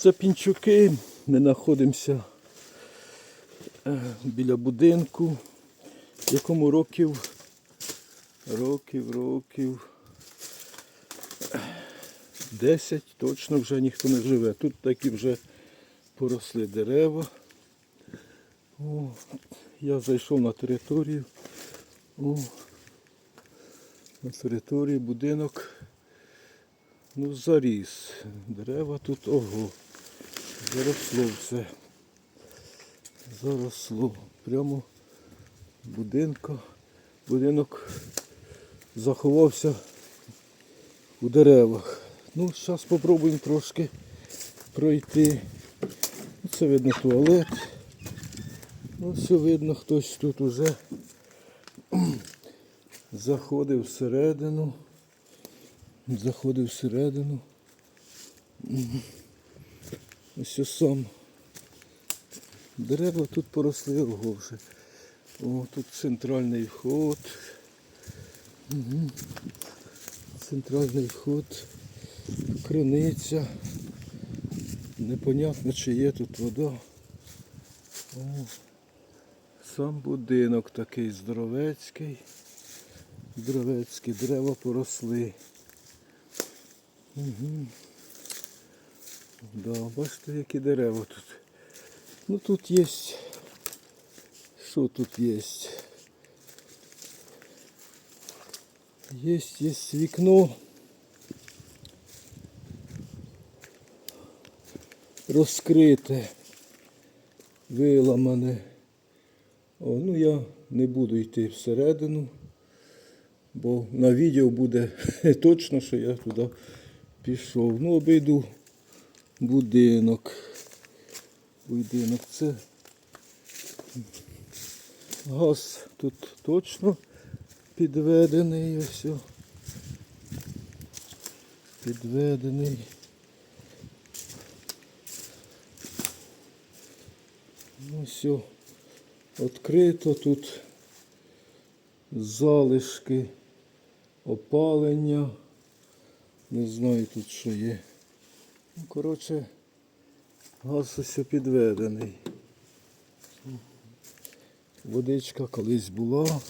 Це пінчуки. Ми знаходимося е, біля будинку, якому років, років, років 10 точно вже ніхто не живе. Тут такі вже поросли дерева. О, я зайшов на територію. О, на території будинок. Ну, заріс. Дерева тут ого. Заросло все. Заросло. Прямо будинка. Будинок заховався у деревах. Ну, зараз спробуємо трошки пройти. Ну, Це видно туалет. Ну, все видно, хтось тут уже заходив всередину. Заходив всередину. Ось ось сам. Дерева тут поросли ого вже. О, тут центральний вход. Мгм. Центральний вход. Криниця. Непонятно, чи є тут вода. О, сам будинок такий здоровецький. Здоровецький, дерева поросли. Угу. Да, бачите, які дерева тут. Ну тут є. Що тут є? Є, є вікно. Розкрите, виламане. О, ну я не буду йти всередину, бо на відео буде точно, що я туди пішов. Ну, обійду будинок. Будинок це газ тут точно підведений ось. Підведений. Ну все, відкрито тут залишки опалення. Не знаю тут що є. Коротше, газ ось підведений. Водичка колись була.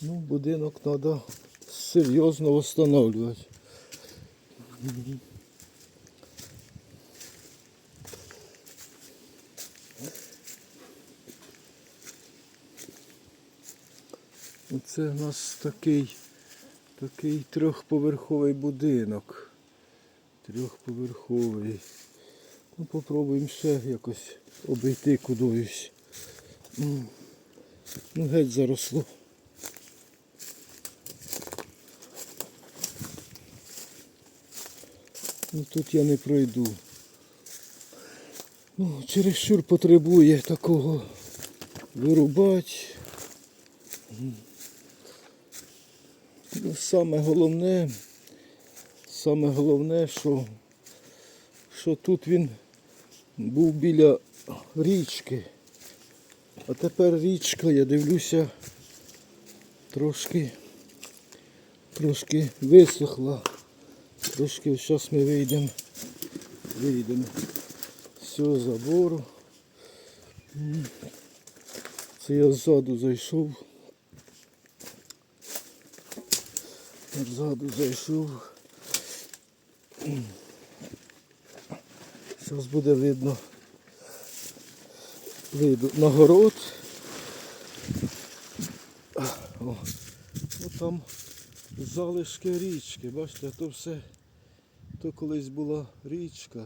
Ну, будинок треба серйозно встановлювати. Оце у нас такий, такий трьохповерховий будинок. Трьохповерховий. Ну, попробуємо ще якось обійти кудись. Ну, геть заросло. Ну, тут я не пройду. Ну, чересчур потребує такого вирубати. Ну, саме головне, саме головне, що, що тут він був біля річки. А тепер річка, я дивлюся, трошки, трошки висохла. Трошки зараз ми вийдемо. Вийдемо з цього забору. Це я ззаду зайшов. Ззаду зайшов. Зараз буде видно. Вийду на город. О, ну там залишки річки, бачите, то все, то колись була річка,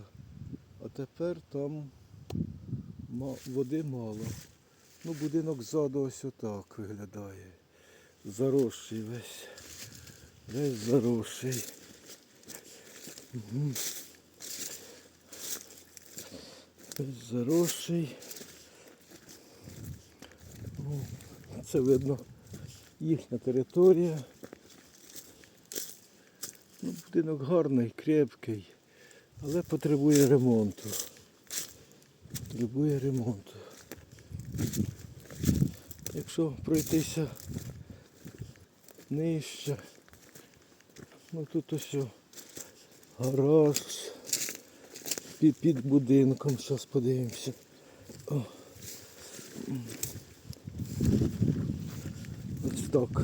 а тепер там води мало. Ну, будинок ззаду ось отак виглядає. Заросший весь. Весь заросший. Заросший. Це видно їхня територія. Ну, будинок гарний, крепкий, але потребує ремонту. Потребує ремонту. Якщо пройтися нижче, ну тут ось гараж, під, під будинком. Зараз подивимося. О. Ось так.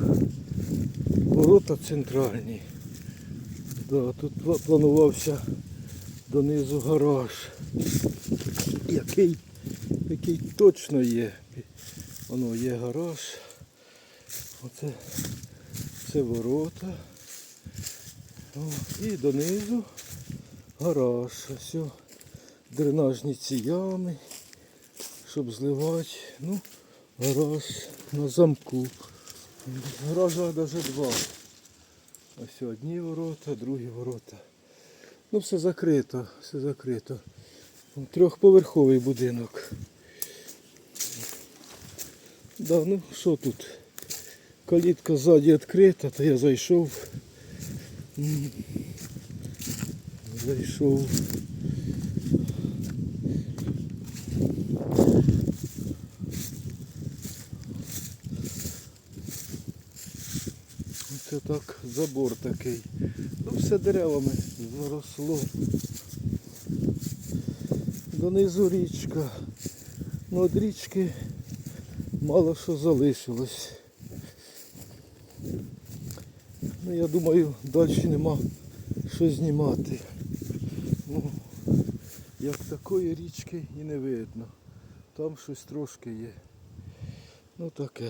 Ворота центральні. Да, тут планувався донизу гараж. Який, який точно є. Воно є гараж. Оце це ворота. І донизу гараж. Ось дренажні ці ями, щоб зливати. Ну, гараж на замку. Гаража навіть два. Ось одні ворота, другі ворота. Ну все закрито, все закрито. Трьохповерховий будинок. Да, ну що тут? Калітка ззаді відкрита, то я зайшов. Зайшов. Це так забор такий. Ну все деревами заросло. Донизу річка. Ну від річки мало що залишилось. Ну я думаю, далі нема що знімати. Ну, як такої річки і не видно. Там щось трошки є. Ну таке.